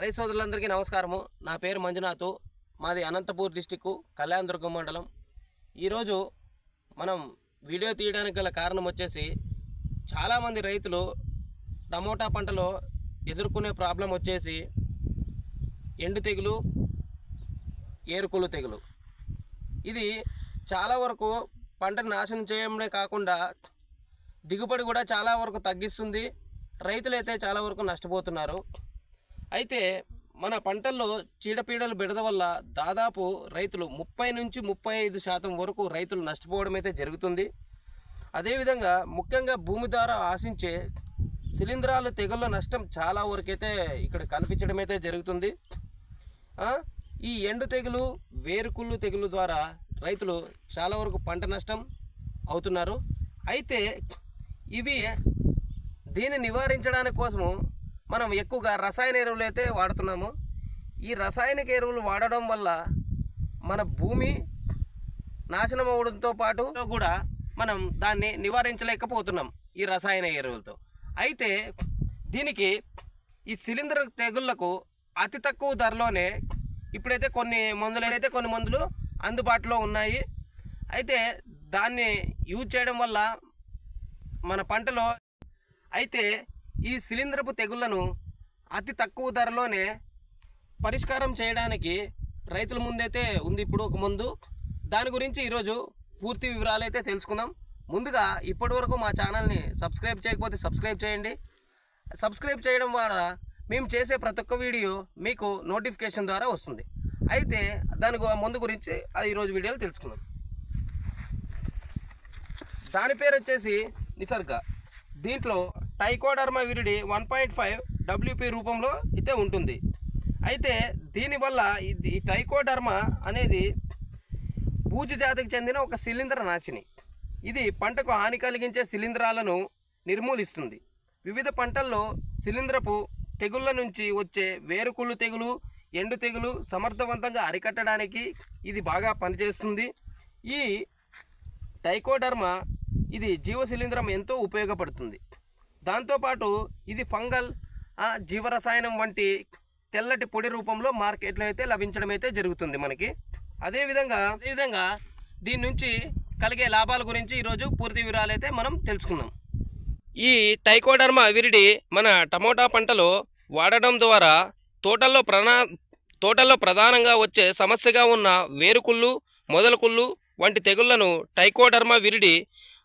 రైతు సోదరులందరికీ నమస్కారము. నా పేరు మంజునాథ్. మాది అనంతపూర్ డిస్టిక్ కళ్యాణదుర్గం మండలం. ఈరోజు మనం వీడియో తీయడానికి గల కారణం వచ్చేసి చాలామంది రైతులు టమోటా పంటలో ఎదుర్కొనే ప్రాబ్లం వచ్చేసి ఎండు తెగులు ఏరుకులు తెగులు. ఇది చాలా వరకు పంటను నాశనం చేయడమే కాకుండా దిగుబడి కూడా చాలా వరకు తగ్గిస్తుంది. రైతులైతే చాలా వరకు నష్టపోతున్నారు. అయితే మన పంటల్లో చీడపీడలు బెడద వల్ల దాదాపు రైతులు ముప్పై నుంచి ముప్పై ఐదు శాతం వరకు రైతులు నష్టపోవడం అయితే జరుగుతుంది. అదేవిధంగా ముఖ్యంగా భూమి ద్వారా ఆశించే శిలీంధ్రాలు తెగుళ్ళ నష్టం చాలా వరకైతే ఇక్కడ కనిపించడం అయితే జరుగుతుంది ఈ ఎండు తెగులు వేరుకుళ్ళు తెగులు ద్వారా రైతులు చాలా వరకు పంట నష్టం అవుతున్నారు. అయితే ఇవి దీన్ని నివారించడానికి కోసము మనం ఎక్కువగా రసాయన ఎరువులు అయితే వాడుతున్నాము. ఈ రసాయనిక ఎరువులు వాడడం వల్ల మన భూమి నాశనం అవడంతో పాటు కూడా మనం దాన్ని నివారించలేకపోతున్నాం ఈ రసాయన ఎరువులతో. అయితే దీనికి ఈ సిలిండర్ తెగుళ్ళకు అతి తక్కువ ధరలోనే ఇప్పుడైతే కొన్ని మందులు అయితే కొన్ని మందులు అందుబాటులో ఉన్నాయి. అయితే దాన్ని యూజ్ చేయడం వల్ల మన పంటలో అయితే ఈ శిలీంధ్రపు తెగుళ్ళను అతి తక్కువ ధరలోనే పరిష్కారం చేయడానికి రైతుల ముందైతే ఉంది ఇప్పుడు ఒక ముందు. దాని గురించి ఈరోజు పూర్తి వివరాలు అయితే తెలుసుకుందాం. ముందుగా ఇప్పటి వరకు మా ఛానల్ని సబ్స్క్రైబ్ చేయకపోతే సబ్స్క్రైబ్ చేయండి. సబ్స్క్రైబ్ చేయడం ద్వారా మేము చేసే ప్రతి ఒక్క వీడియో మీకు నోటిఫికేషన్ ద్వారా వస్తుంది. అయితే దాని ముందు గురించి ఈరోజు వీడియోలో తెలుసుకుందాం. దాని పేరు వచ్చేసి నిసర్గ. దీంట్లో trichoderma viride one point five WP రూపంలో అయితే ఉంటుంది. అయితే దీనివల్ల ఇది ఈ టైకోడర్మా అనేది బూజు జాతికి చెందిన ఒక శిలీంద్ర నాశిని. ఇది పంటకు హాని కలిగించే శిలీంధ్రాలను నిర్మూలిస్తుంది. వివిధ పంటల్లో శిలీంద్రపు తెగుళ్ళ నుంచి వచ్చే వేరుకుళ్ళు తెగులు ఎండు తెగులు సమర్థవంతంగా అరికట్టడానికి ఇది బాగా పనిచేస్తుంది. ఈ టైకోడర్మా ఇది జీవశిలీంద్రం ఎంతో ఉపయోగపడుతుంది. దాంతోపాటు ఇది ఫంగల్ జీవరసాయనం వంటి తెల్లటి పొడి రూపంలో మార్కెట్లో అయితే లభించడం అయితే జరుగుతుంది మనకి. అదేవిధంగా అదేవిధంగా దీని నుంచి కలిగే లాభాల గురించి ఈరోజు పూర్తి వివరాలు అయితే మనం తెలుసుకుందాం. ఈ టైకోడర్మా విరిడి మన టమోటా పంటలో వాడడం ద్వారా తోటల్లో ప్రనా తోటల్లో ప్రధానంగా వచ్చే సమస్యగా ఉన్న వేరుకుళ్ళు మొదలకుళ్ళు వంటి తెగుళ్ళను టైకోడర్మా విరిడి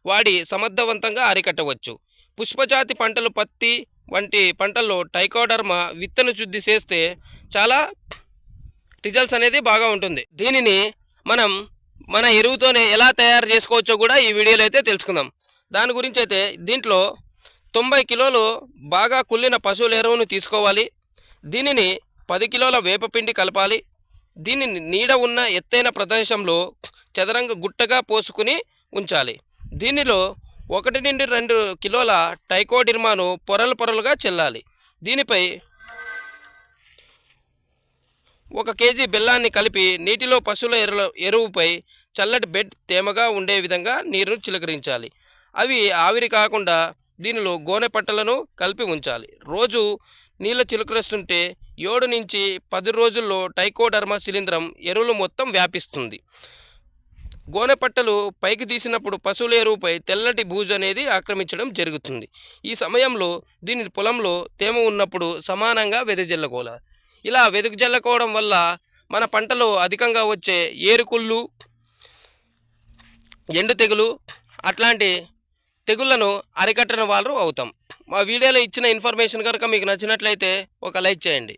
వాడి సమర్థవంతంగా అరికట్టవచ్చు. పుష్పజాతి పంటలు పత్తి వంటి పంటల్లో టైకోడర్మా విత్తన శుద్ధి చేస్తే చాలా రిజల్ట్స్ అనేది బాగా ఉంటుంది. దీనిని మనం మన ఎరువుతోనే ఎలా తయారు చేసుకోవచ్చో కూడా ఈ వీడియోలో అయితే తెలుసుకుందాం. దాని గురించి అయితే దీంట్లో తొంభై కిలోలు బాగా కుళ్ళిన పశువుల ఎరువును తీసుకోవాలి. దీనిని పది కిలోల వేపపిండి కలపాలి. దీనిని నీడ ఉన్న ఎత్తైన ప్రదేశంలో చదరంగ గుట్టగా పోసుకుని ఉంచాలి. దీనిలో ఒకటి నుండి రెండు కిలోల టైకోడిర్మాను పొరలు పొరలుగా చెల్లాలి. దీనిపై ఒక కేజీ బెల్లాన్ని కలిపి నీటిలో పశువుల ఎరుల ఎరువుపై చల్లటి బెడ్ తేమగా ఉండే విధంగా నీరును చిలకరించాలి. అవి ఆవిరి కాకుండా దీనిలో గోనె పట్టలను కలిపి ఉంచాలి. రోజు నీళ్ళ చిలకరిస్తుంటే ఏడు నుంచి పది రోజుల్లో టైకోడర్మా శిలీంధ్రం ఎరువులు మొత్తం వ్యాపిస్తుంది. గోనెపట్టలు పైకి తీసినప్పుడు పశువుల ఎరువుపై తెల్లటి బూజు అనేది ఆక్రమించడం జరుగుతుంది. ఈ సమయంలో దీని పొలంలో తేమ ఉన్నప్పుడు సమానంగా వెదజల్లకోల. ఇలా వెదజల్లకోవడం వల్ల మన పంటలో అధికంగా వచ్చే ఏరుకుళ్ళు ఎండు తెగులు అట్లాంటి తెగుళ్ళను అరికట్టిన వాళ్ళు అవుతాం. మా వీడియోలో ఇచ్చిన ఇన్ఫర్మేషన్ కనుక మీకు నచ్చినట్లయితే ఒక లైక్ చేయండి.